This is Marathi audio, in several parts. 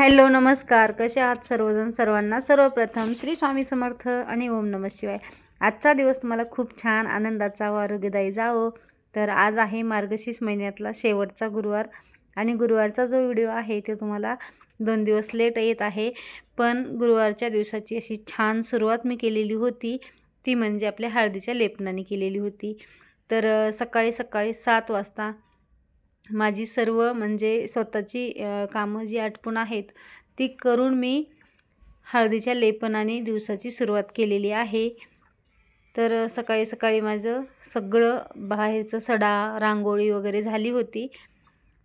हॅलो नमस्कार. कसे आहात सर्वजण? सर्वांना सर्वप्रथम श्री स्वामी समर्थ आणि ओम नम शिवाय. आजचा दिवस तुम्हाला खूप छान आनंदाचा व आरोग्यदायी जावो. तर आज आहे मार्गशीर्ष महिन्यातला शेवटचा गुरुवार आणि गुरुवारचा जो व्हिडिओ आहे ते तुम्हाला दोन दिवस लेट येत आहे. पण गुरुवारच्या दिवसाची अशी छान सुरुवात मी केलेली होती. ती म्हणजे आपल्या हळदीच्या लेपनाने केलेली होती. तर सकाळी सकाळी सात वाजता माझी सर्व म्हणजे स्वतःची कामं जी आटपून आहेत ती करून मी हळदीच्या लेपनाने दिवसाची सुरुवात केलेली आहे. तर सकाळी सकाळी माझं सगळं बाहेरचं सडा रांगोळी वगैरे झाली होती.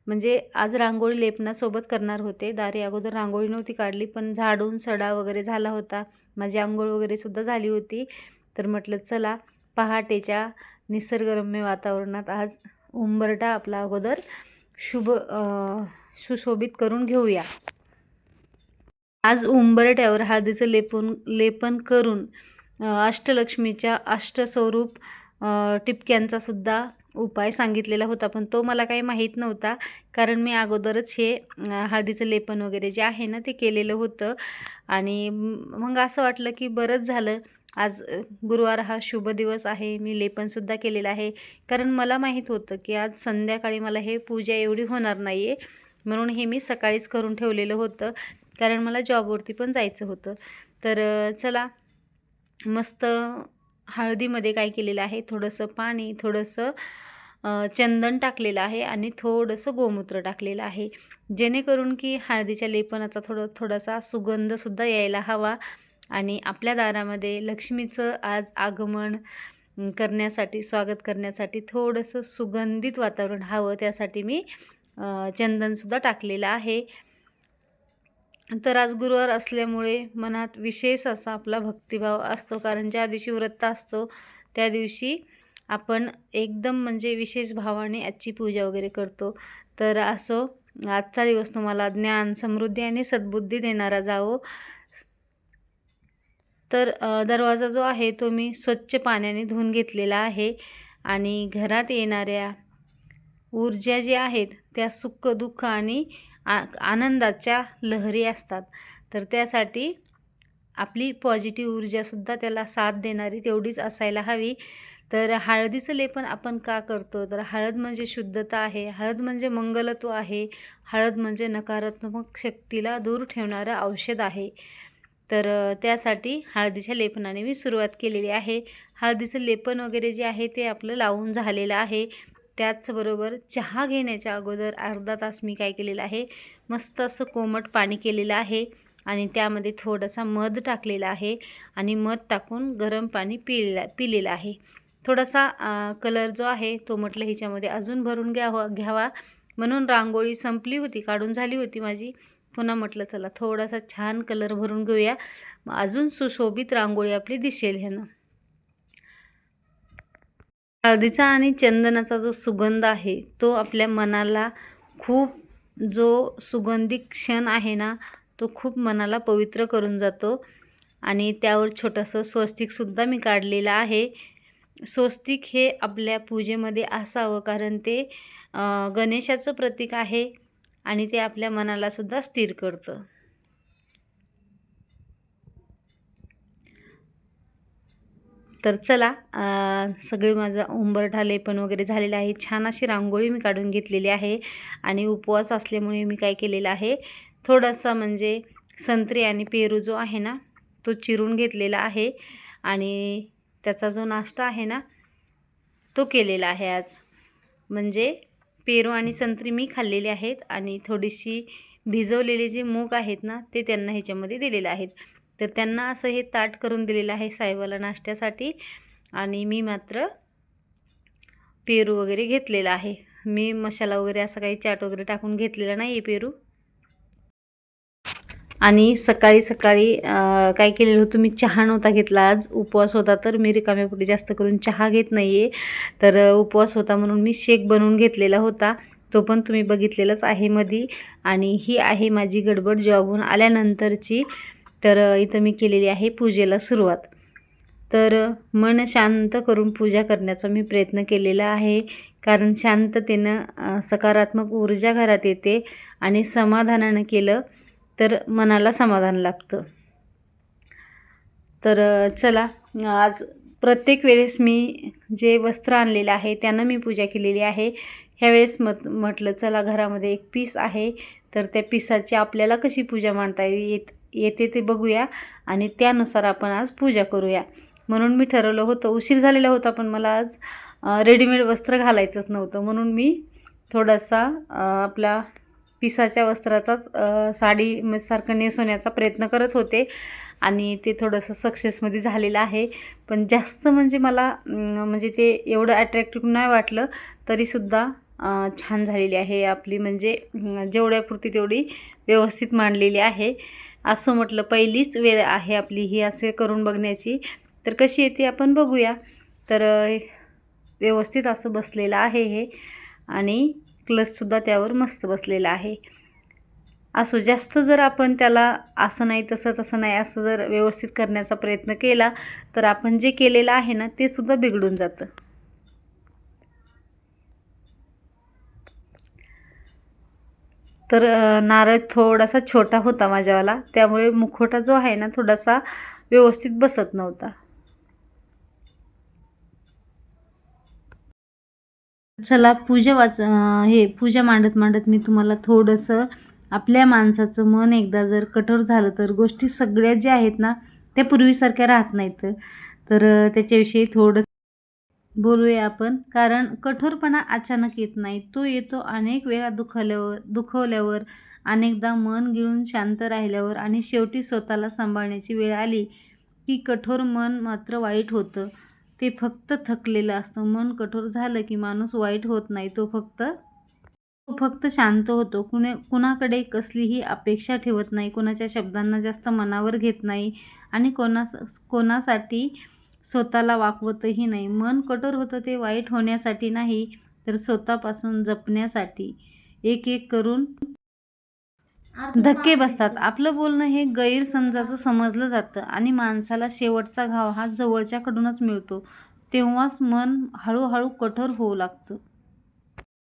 म्हणजे आज रांगोळी लेपनासोबत करणार होते. दारी अगोदर रांगोळी नव्हती काढली पण झाडून सडा वगैरे झाला होता. माझी आंघोळ वगैरे सुद्धा झाली होती. तर म्हटलं चला पहाटेच्या निसर्गरम्य वातावरणात आज उंबरटा आपला अगोदर शुभ सुशोभित करून घेऊया. आज उंबरट्यावर हळदीचं लेपन लेपन करून अष्टलक्ष्मीच्या अष्टस्वरूप अ, टिपक्यांचा सुद्धा उपाय सांगितलेला होता. पण तो मला काही माहीत नव्हता कारण मी अगोदरच हे हळदीचं लेपन वगैरे जे आहे ना ते केलेलं होतं. आणि मग असं वाटलं की बरंच झालं. आज गुरुवार हा शुभ दिवस आहे. मी लेपनसुद्धा केलेलं आहे. कारण मला माहीत होतं की आज संध्याकाळी मला हे पूजा एवढी होणार नाही आहे म्हणून हे मी सकाळीच करून ठेवलेलं होतं. कारण मला जॉबवरती पण जायचं होतं. तर चला मस्त हळदीमध्ये काय केलेलं आहे? थोडंसं पाणी थोडंसं चंदन टाकलेलं आहे आणि थोडंसं गोमूत्र टाकलेलं आहे. जेणेकरून की हळदीच्या लेपनाचा थोडं थोडासा सुगंधसुद्धा यायला हवा. आणि आपल्या दारामध्ये लक्ष्मीचं आज आगमन करण्यासाठी स्वागत करण्यासाठी थोडंसं सुगंधित वातावरण हवं त्यासाठी मी चंदनसुद्धा टाकलेलं आहे. तर आज गुरुवार असल्यामुळे मनात विशेष असा आपला भक्तिभाव असतो कारण ज्या दिवशी व्रत असतो त्या दिवशी आपण एकदम म्हणजे विशेष भावाने आजची पूजा वगैरे करतो. तर असो आजचा दिवस तुम्हाला ज्ञान समृद्धी आणि सद्बुद्धी देणारा जावो. तर दरवाजा जो आहे तो मी स्वच्छ पाण्याने धुवून घेतलेला आहे आणि घरात येणाऱ्या ऊर्जा ज्या आहेत त्या सुख दुःख आणि आ आनंदाच्या लहरी असतात. तर त्यासाठी आपली पॉझिटिव्ह ऊर्जासुद्धा त्याला साथ देणारी तेवढीच असायला हवी. तर हळदीचं लेपन आपण का करतो? तर हळद म्हणजे शुद्धता आहे. हळद म्हणजे मंगलत्व आहे. हळद म्हणजे नकारात्मक शक्तीला दूर ठेवणारं औषध आहे. तर त्यासाठी हळदीच्या लेपनाने मी सुरुवात केलेली आहे. हळदीचं लेपन वगैरे जे आहे ते आपलं लावून झालेलं आहे. त्याचबरोबर चहा घेण्याच्या अगोदर अर्धा तास मी काय केलेलं आहे? मस्त असं कोमट पाणी केलेलं आहे आणि त्यामध्ये थोडासा मध टाकलेला आहे आणि मध टाकून गरम पाणी पिलेला पिलेलं आहे. थोडासा कलर जो आहे तो म्हटलं ह्याच्यामध्ये अजून भरून घ्यावा घ्यावा. म्हणून रांगोळी संपली होती काढून झाली होती माझी. पुन्हा म्हटलं चला थोडासा छान कलर भरून घेऊया. मग अजून सुशोभित रांगोळी आपली दिसेल ह्यानं. हळदीचा आणि चंदनाचा जो सुगंध आहे तो आपल्या मनाला खूप जो सुगंधी क्षण आहे ना तो खूप मनाला पवित्र करून जातो. आणि त्यावर छोटंसं स्वस्तिकसुद्धा मी काढलेलं आहे. स्वस्तिक हे आपल्या पूजेमध्ये असावं कारण ते गणेशाचं प्रतीक आहे. आणि ते आपल्या मनालासुद्धा स्थिर करतं. तर चला सगळे माझा उंबरठा लेपन वगैरे झालेलं आहे. छान अशी रांगोळी मी काढून घेतलेली आहे आणि उपवास असल्यामुळे मी काय केलेलं आहे थोडासा म्हणजे संत्री आणि पेरू जो आहे ना तो चिरून घेतलेला आहे आणि त्याचा जो नाश्ता आहे ना तो केलेला आहे आज. म्हणजे पेरू आणि संत्री मी खाल्लेली आहेत आणि थोडीशी भिजवलेले जे मूग आहेत ना ते त्यांना ह्याच्यामध्ये दिलेले आहेत. तर त्यांना असं हे ताट करून दिलेलं आहे साहेबाला नाश्त्यासाठी आणि मी मात्र पेरू वगैरे घेतलेला आहे. मी मसाला वगैरे असं काही चाट वगैरे टाकून घेतलेला नाही आहे पेरू. आणि सकाळी सकाळी काय केलेलं होतं मी चहा नव्हता घेतला. आज उपवास होता तर मी रिकाम्यापुढे जास्त करून चहा घेत नाही आहे तर उपवास होता म्हणून मी शेक बनवून घेतलेला होता. तो पण तुम्ही बघितलेलाच आहे मधी. आणि ही आहे माझी गडबड जॉबहून आल्यानंतरची. तर इथं मी केलेली आहे पूजेला सुरुवात. तर मन शांत करून पूजा करण्याचा मी प्रयत्न केलेला आहे. कारण शांततेनं सकारात्मक ऊर्जा घरात येते आणि समाधानानं केलं. तर मनाला समाधान लागतं. तर चला आज प्रत्येक वेळेस मी जे वस्त्र आणलेलं आहे त्यानं मी पूजा केलेली आहे. ह्यावेळेस मत म्हटलं चला घरामध्ये एक पीस आहे. तर त्या पिसाची आपल्याला कशी पूजा मांडता येत येते ते बघूया आणि त्यानुसार आपण आज पूजा करूया. म्हणून मी ठरवलं होतं उशीर झालेला होता पण मला आज रेडीमेड वस्त्र घालायचंच नव्हतं. म्हणून मी थोडासा आपला पिसाच्या वस्त्राचाच साडी म- सारखं नेसवण्याचा प्रयत्न करत होते. आणि ते थोडंसं सक्सेसमध्ये झालेलं आहे. पण जास्त म्हणजे मला म्हणजे ते एवढं अट्रॅक्टिव्ह नाही वाटलं तरीसुद्धा छान झालेली आहे. आपली म्हणजे जेवढ्यापुरती तेवढी व्यवस्थित मांडलेली आहे. असं म्हटलं पहिलीच वेळ आहे आपली ही असे करून बघण्याची. तर कशी येते आपण बघूया. तर व्यवस्थित असं बसलेलं आहे हे. आणि क्लचसुद्धा त्यावर मस्त बसलेला आहे. असो जास्त जर आपण त्याला असं नाही तसं तसं नाही असं जर व्यवस्थित करण्याचा प्रयत्न केला तर आपण जे केलेलं आहे ना ते सुद्धा बिघडून जातं. तर नारळ थोडासा छोटा होता माझ्यावाला त्यामुळे मुखवटा जो आहे ना थोडासा व्यवस्थित बसत नव्हता. चला पूजा वाच हे पूजा मांडत मांडत मी तुम्हाला थोडंसं आपल्या माणसाचं मन एकदा जर कठोर झालं तर गोष्टी सगळ्या ज्या आहेत ना त्या पूर्वीसारख्या राहत नाहीत. तर त्याच्याविषयी थोडं बोलूया आपण. कारण कठोरपणा अचानक येत नाही. तो येतो अनेक वेळा दुखवल्यावर दुखवल्यावर अनेकदा मन गिळून शांत राहिल्यावर आणि शेवटी स्वतःला सांभाळण्याची वेळ आली की कठोर मन मात्र वाईट होतं. ते फक्त थकलेलं असतं. मन कठोर झालं की माणूस वाईट होत नाही. तो फक्त तो फक्त शांत होतो. कुणे कुणाकडे कसलीही अपेक्षा ठेवत नाही. कोणाच्या शब्दांना जास्त मनावर घेत नाही. आणि कोणास कोणासाठी स्वतःला वाकवतही नाही. मन कठोर होतं ते वाईट होण्यासाठी नाही तर स्वतःपासून जपण्यासाठी. एक एक करून धक्के बसतात. आपलं बोलणं हे गैरसमजाचं समजलं जातं आणि माणसाला शेवटचा घाव हा जवळच्याकडूनच मिळतो. तेव्हाच मन हळूहळू कठोर होऊ लागतं.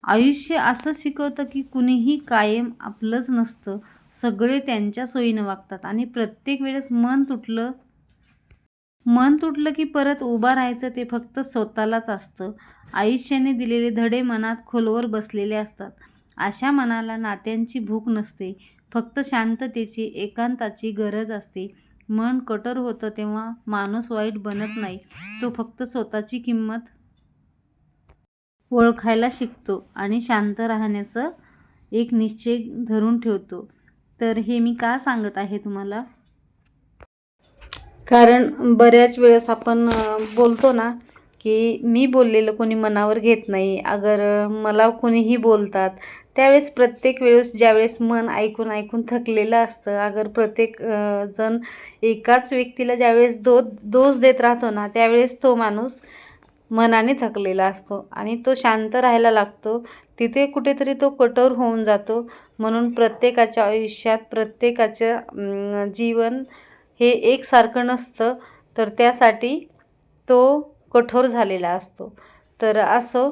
आयुष्य असं शिकवतं की कुणीही कायम आपलंच नसतं. सगळे त्यांच्या सोयीनं वागतात आणि प्रत्येक वेळेस मन तुटलं मन तुटलं की परत उभा राहायचं ते फक्त स्वतःलाच असतं. आयुष्याने दिलेले धडे मनात खोलवर बसलेले असतात. अशा मनाला नात्यांची भूक नसते. फक्त शांततेची एकांताची गरज असते. मन कठोर होतं तेव्हा माणूस वाईट बनत नाही. तो फक्त स्वतःची किंमत ओळखायला शिकतो आणि शांत राहण्याचं एक निश्चय धरून ठेवतो. तर हे मी का सांगत आहे तुम्हाला? कारण बऱ्याच वेळेस आपण बोलतो ना की मी बोललेलं कोणी मनावर घेत नाही. अगर मला कोणीही बोलतात त्यावेळेस प्रत्येक वेळेस ज्यावेळेस मन ऐकून ऐकून थकलेलं असतं अगर प्रत्येक जण एकाच व्यक्तीला ज्यावेळेस दो दोष देत राहतो ना त्यावेळेस तो माणूस मनाने थकलेला असतो आणि तो शांत राहायला लागतो. तिथे कुठेतरी तो कठोर होऊन जातो. म्हणून प्रत्येकाच्या आयुष्यात प्रत्येकाचं जीवन हे एकसारखं नसतं. तर त्यासाठी तो कठोर झालेला असतो. तर असं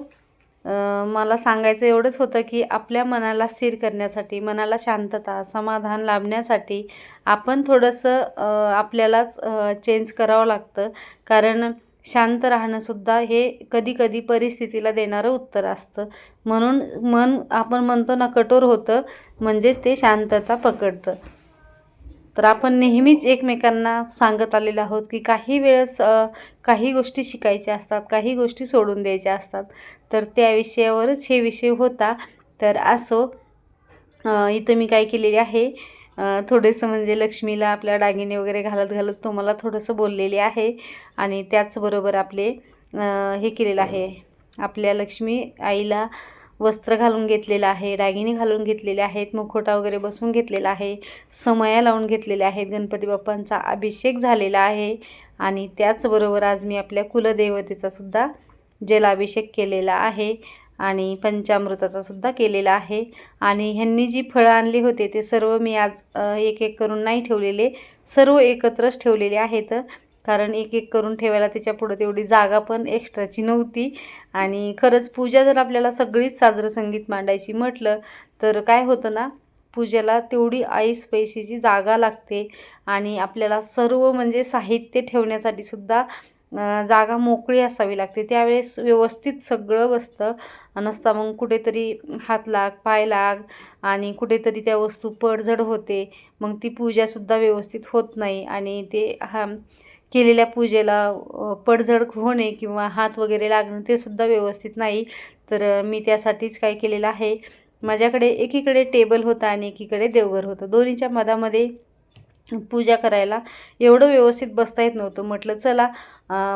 मला सांगायचं एवढंच होतं की आपल्या मनाला स्थिर करण्यासाठी मनाला शांतता समाधान लाभण्यासाठी आपण थोडंसं आपल्यालाच चेंज करावं लागतं. कारण शांत राहणंसुद्धा हे कधी कधी परिस्थितीला देणारं उत्तर असतं. म्हणून मन आपण म्हणतो ना कठोर होतं म्हणजेच ते शांतता पकडतं. तर आपण नेहमीच एकमेकांना सांगत आलेलो आहोत की काही वेळेस काही गोष्टी शिकायच्या असतात काही गोष्टी सोडून द्यायच्या असतात. तर त्या विषयावरच हे विषय होता. तर असो इथं मी काय केलेले आहे थोडेसं थोडंसं म्हणजे लक्ष्मीला आपल्या दागिने वगैरे घालत घालत तुम्हाला थोडंसं बोललेले आहे आणि त्याचबरोबर आपले हे केलेलं आहे. आपल्या लक्ष्मी आईला वस्त्र घालून घेतलेलं आहे दागिने घालून घेतलेले आहेत मुखोटा वगैरे बसवून घेतलेला आहे समया लावून घेतलेल्या आहेत गणपती बाप्पांचा अभिषेक झालेला आहे आणि त्याचबरोबर आज मी आपल्या कुलदेवतेचा सुद्धा जलाभिषेक केलेला आहे आणि पंचामृताचा सुद्धा केलेला आहे आणि ह्यांनी जी फळं आणली होते ते सर्व मी आज एक एक करून नाही ठेवलेले सर्व एकत्रच ठेवलेले आहेत. कारण एक एक करून ठेवायला त्याच्या पुढं तेवढी जागा पण एक्स्ट्राची नव्हती. आणि खरंच पूजा जर आपल्याला सगळीच साजरं संगीत मांडायची म्हटलं तर काय होतं ना पूजेला तेवढी ऐस पैशाची जागा लागते आणि आपल्याला सर्व म्हणजे साहित्य ठेवण्यासाठी सुद्धा जागा मोकळी असावी लागते. त्यावेळेस व्यवस्थित सगळं बसतं. नसता मग कुठेतरी हात लाग पाय लाग आणि कुठेतरी त्या वस्तू पडझड होते. मग ती पूजासुद्धा व्यवस्थित होत नाही आणि ते हा केलेल्या पूजेला पडझड होणे किंवा हात वगैरे लागणं ते सुद्धा व्यवस्थित नाही. तर मी त्यासाठीच काय केलेलं आहे माझ्याकडे एकीकडे टेबल होता आणि एकीकडे देवघर होतं. दोन्हीच्या मधामध्ये पूजा करायला एवढं व्यवस्थित बसता येत नव्हतं. म्हटलं चला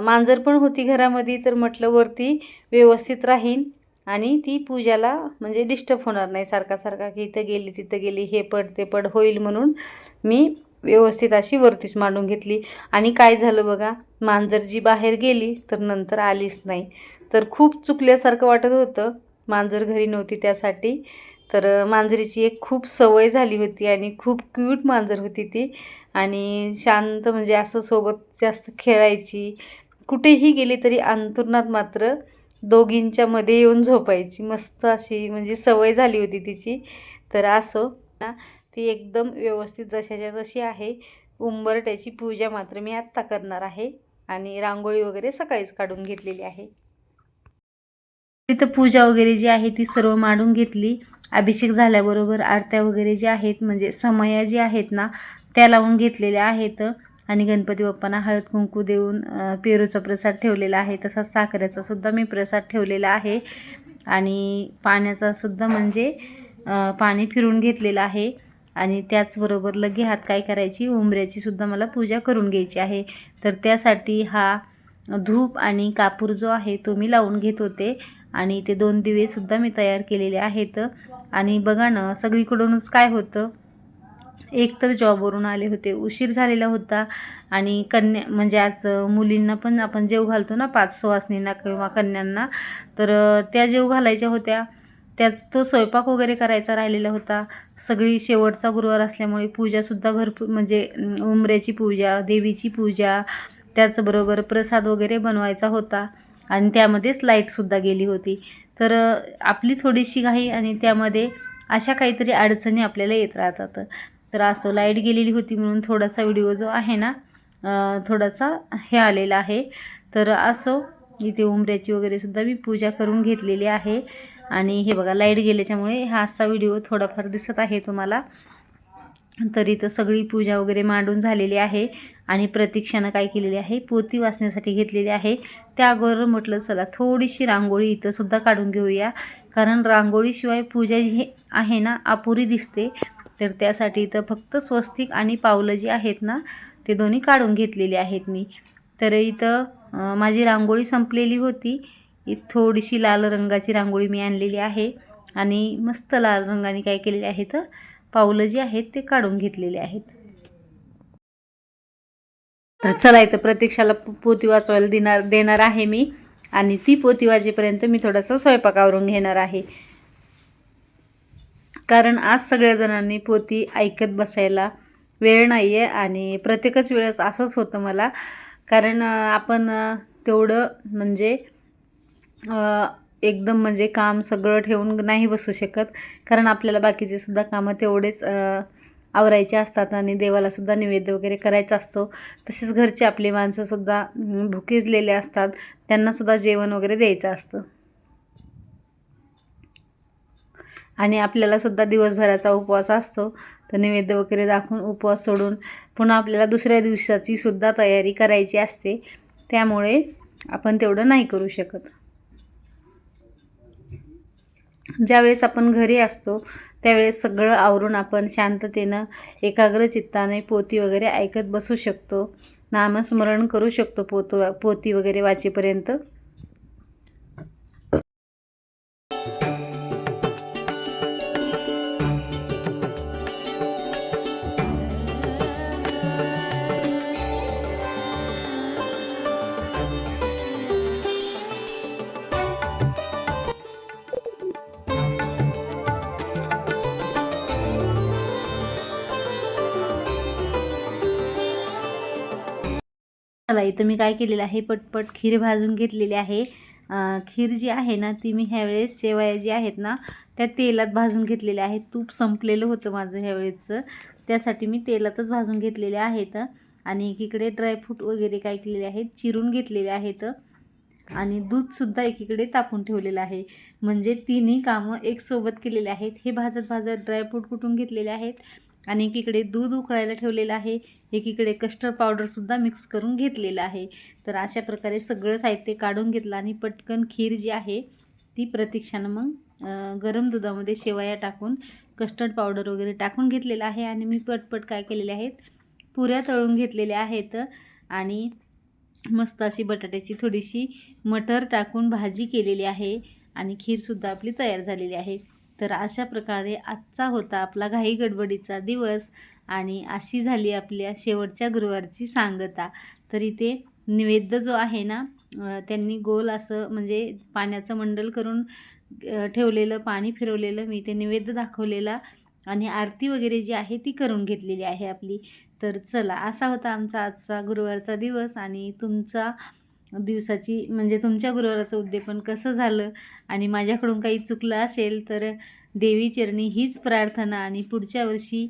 मांजर पण होती घरामध्ये तर म्हटलं वरती व्यवस्थित राहीन. आणि ती पूजाला म्हणजे डिस्टर्ब होणार नाही. सारखा सारखा की इथं गेली तिथं गेली हे पड ते पड होईल म्हणून मी व्यवस्थित अशी वरतीच मांडून घेतली. आणि काय झालं बघा मांजर जी बाहेर गेली तर नंतर आलीच नाही. तर खूप चुकल्यासारखं वाटत होतं. मांजर घरी नव्हती त्यासाठी. तर मांजरीची एक खूप सवय झाली होती आणि खूप क्यूट मांजर होती ती. आणि शांत म्हणजे असं सोबत जास्त खेळायची. कुठेही गेली तरी अंतुरणात मात्र दोघींच्या मध्ये येऊन झोपायची. मस्त अशी म्हणजे सवय झाली होती तिची. तर असो. ना ती एकदम व्यवस्थित जशाच्या तशी आहे. उंबरट्याची पूजा मात्र मी आत्ता करणार आहे आणि रांगोळी वगैरे सकाळीच काढून घेतलेली आहे. तिथं पूजा वगैरे जी आहे ती सर्व मांडून घेतली. अभिषेक झाल्याबरोबर आरत्या वगैरे ज्या आहेत म्हणजे समया जी आहेत ना त्या लावून घेतलेल्या आहेत आणि गणपती बाप्पांना हळद कुंकू देऊन पेरूचा प्रसाद ठेवलेला आहे. तसाच साखरेचा सुद्धा मी प्रसाद ठेवलेला आहे आणि पाण्याचा सुद्धा म्हणजे पाणी फिरून घेतलेलं आहे. आणि त्याचबरोबर लगे हात काय करायची? उमऱ्याची सुद्धा मला पूजा करून घ्यायची आहे. तर त्यासाठी हा धूप आणि कापूर जो आहे तो मी लावून घेत होते आणि ते दोन दिवेसुद्धा मी तयार केलेले आहेत. आणि बघा ना सगळीकडूनच काय होतं? एक तर जॉबवरून आले होते उशीर झालेला होता आणि कन्या म्हणजे आज मुलींना पण आपण जेव घालतो ना पाच सुवासनींना किंवा कन्यांना तर त्या जेव घालायच्या होत्या. त्यात तो स्वयंपाक वगैरे करायचा राहिलेला होता. सगळी शेवटचा गुरुवार असल्यामुळे पूजासुद्धा भरपूर म्हणजे उमऱ्याची उंबऱ्याची पूजा देवीची पूजा त्याचबरोबर प्रसाद वगैरे बनवायचा होता. आणि त्यामध्येच लाईटसुद्धा गेली होती. तर आपली थोडीशी घाई आणि त्यामध्ये अशा काहीतरी अडचणी आपल्याला येत राहतात. तर असं लाइट गेलेली होती म्हणून थोडासा व्हिडिओ जो आहे ना थोडासा हे आलेला आहे. तर असो इथे उंबऱ्याची वगैरे सुद्धा मी पूजा करून घेतलेली आहे. आणि हे बघा लाइट गेल्याच्यामुळे हा असा व्हिडिओ थोडाफार दिसत आहे तुम्हाला. तरी तर सगळी पूजा वगैरे मांडून झालेली आहे आणि प्रतीक्षानं काय केलेली आहे पोती वाचण्यासाठी घेतलेली आहे. त्या अगोदर म्हटलं चला थोडीशी रांगोळी इथंसुद्धा काढून घेऊया. कारण रांगोळीशिवाय पूजा जी हे आहे ना अपुरी दिसते. तर त्यासाठी इथं फक्त स्वस्तिक आणि पावलं जी आहेत ना ते दोन्ही काढून घेतलेली आहेत मी. तर इथं माझी रांगोळी संपलेली होती. थोडीशी लाल रंगाची रांगोळी मी आणलेली आहे. आणि मस्त लाल रंगाने काय केलेले आहे तर पावलं जी आहेत ते काढून घेतलेले आहेत. तर चला इथं प्रत्यक्षाला पोती वाचवायला देणार देणार आहे मी. आणि ती पोती वाजेपर्यंत मी थोडासा स्वयंपाकावरून घेणार आहे. कारण आज सगळ्या जणांनी पोती ऐकत बसायला वेळ नाही आहे आणि प्रत्येकच वेळेस असंच होतं मला. कारण आपण तेवढं म्हणजे एकदम म्हणजे काम सगळं ठेवून नाही बसू शकत. कारण आपल्याला बाकीचे सुद्धा कामं तेवढेच आवरायचे असतात आणि देवालासुद्धा निवेद्य नैवेद्य वगैरे करायचा असतो. तसेच घरचे आपली माणसंसुद्धा भुकेजलेले असतात. त्यांनासुद्धा जेवण वगैरे द्यायचं असतं. आणि आपल्यालासुद्धा दिवसभराचा उपवास असतो. तर नैवेद्य वगैरे दाखवून उपवास सोडून पुन्हा आपल्याला दुसऱ्या दिवसाची सुद्धा तयारी करायची असते. त्यामुळे आपण तेवढं नाही करू शकत. ज्यावेळेस आपण घरी असतो त्यावेळेस सगळं आवरून आपण शांततेनं एकाग्र चित्ताने पोती वगैरे ऐकत बसू शकतो. नामस्मरण करू शकतो पोतो पोती वगैरे वाचेपर्यंत. चला इथं मी काय केलेलं आहे? पटपट खीर भाजून घेतलेली आहे. खीर जी आहे ना ती मी ह्यावेळेस शेवया जी आहेत ना त्या तेलात भाजून घेतलेल्या आहेत. तूप संपलेलं होतं माझं ह्यावेळेसचं. त्यासाठी मी तेलातच भाजून घेतलेले आहेत. आणि एकीकडे ड्रायफ्रूट वगैरे काय केलेले आहेत चिरून घेतलेले आहेत. आणि दूधसुद्धा एकीकडे तापून ठेवलेलं आहे. म्हणजे तिन्ही कामं एक सोबत केलेले आहेत. हे भाजत भाजत ड्रायफ्रूट कुटून घेतलेले आहेत? आणि एकीकडे दूध उकळायला ठेवलेलं आहे एकीकडे कस्टर्ड पावडरसुद्धा मिक्स करून घेतलेलं आहे. तर अशा प्रकारे सगळं साहित्य काढून घेतलं आणि पटकन खीर जी आहे ती प्रतीक्षानं मग गरम दुधामध्ये शेवया टाकून कस्टर्ड पावडर वगैरे टाकून घेतलेलं आहे आणि मी पटपट काय केलेले आहेत पुऱ्या तळून घेतलेल्या आहेत आणि मस्त अशी बटाट्याची थोडीशी मटर टाकून भाजी केलेली आहे आणि खीरसुद्धा आपली तयार झालेली आहे. तर अशा प्रकारे आजचा होता आपला घाई गडबडीचा दिवस आणि अशी झाली आपल्या शेवटच्या गुरुवारची सांगता. तर इथे नैवेद्य जो आहे ना त्यांनी गोल असं म्हणजे पाण्याचं मंडल करून ठेवलेलं पाणी फिरवलेलं मी ते नैवेद्य दाखवलेला आणि आरती वगैरे जी आहे ती करून घेतलेली आहे आपली. तर चला असा होता आमचा आजचा गुरुवारचा दिवस आणि तुमचा दिवसाची म्हणजे तुमच्या गुरुवाराचं उद्यापन कसं झालं आणि माझ्याकडून काही चुकलं असेल तर देवी चरणी हीच प्रार्थना आणि पुढच्या वर्षी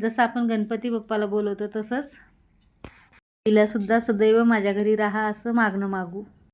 जसं आपण गणपती बाप्पाला बोलवतो तसंच. तिलासुद्धा सदैव माझ्या घरी राहा असं मागणं मागू.